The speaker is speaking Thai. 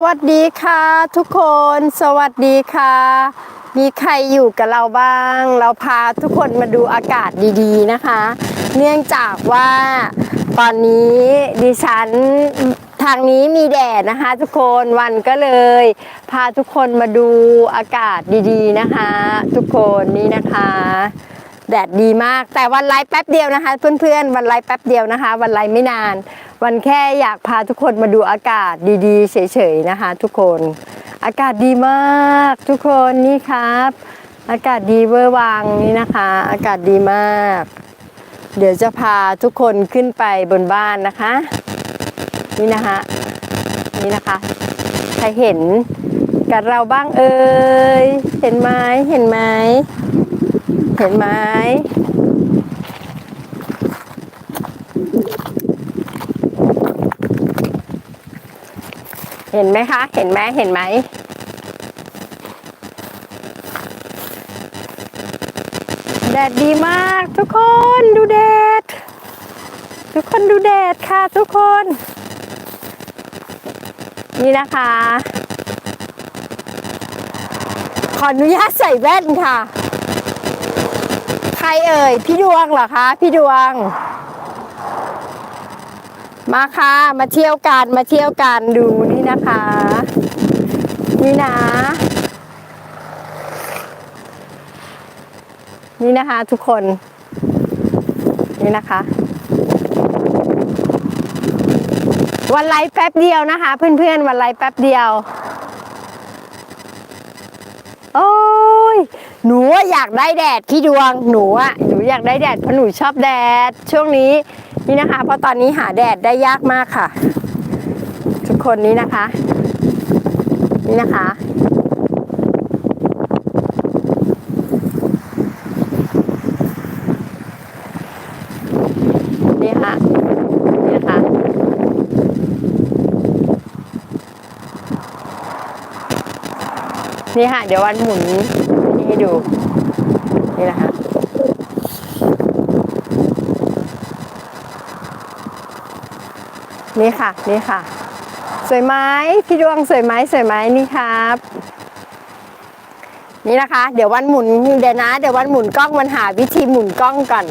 สวัสดีค่ะทุกคนสวัสดีค่ะ มีใครอยู่กับเราบ้าง เราพาทุกคนมาดูอากาศดีๆนะคะ เนื่องจากว่าตอนนี้ดิฉันทางนี้มีแดดนะคะ ทุกคนวันก็เลย พาทุกคนมาดูอากาศดีๆนะคะ ทุกคนนี่นะคะ แดดดีมาก แต่วันไลฟ์แป๊บเดียวนะคะ เพื่อนๆ วันไลฟ์แป๊บเดียวนะคะ วันไลฟ์ไม่นาน วันแค่อยากพาทุกคนมาดูอากาศดีๆ เฉยๆนะคะ ทุกคน อากาศดีมากทุกคนนี่ครับ อากาศดีเวอร์วังนี่นะคะ อากาศดีมาก เดี๋ยวจะพาทุกคนขึ้นไปบนบ้านนะคะ นี่นะคะ นี่นะคะใครเห็นกับเราบ้างเอ่ยเห็นไหมเห็นไหม เห็นไหมเห็นไหมคะ เห็นไหมเห็นไหม แดดดีมากทุกคนดูแดด ทุกคนดูแดดค่ะทุกคน นี่นะคะ ขออนุญาตใส่แว่นค่ะ รเอ่ย พี่ดวงเหรอคะ พี่ดวง มาค่ะ มาเที่ยวกัน มาเที่ยวกันดูนี่นะคะ นี่นะ นี่นะคะทุกคน นี่นะคะ วันไลฟ์แป๊บเดียวนะคะ เพื่อนๆ วันไลฟ์แป๊บเดียว โอ้ ยหนูอยากได้แดดพี่ดวงหนูอะหนูอยากได้แดดเพราะหนูชอบแดด ช่วงนี้นี่นะคะ เพราะตอนนี้หาแดดได้ยากมากค่ะ ทุกคนนี้นะคะ นี่นะคะ นี่ค่ะนี่นะคะนี่ค่ะ เดี๋ยววันหมุนนี่ ให้ดู นี่นะคะนี่ค่ะ นี่ค่ะ สวยไหมพี่ดวงสวยไหมสวยไหมนี่ครับ นี่นะคะ เดี๋ยววันหมุนเดี๋ยวนะ เดี๋ยววันหมุนกล้องมันหาวิธีหมุนกล้องก่อน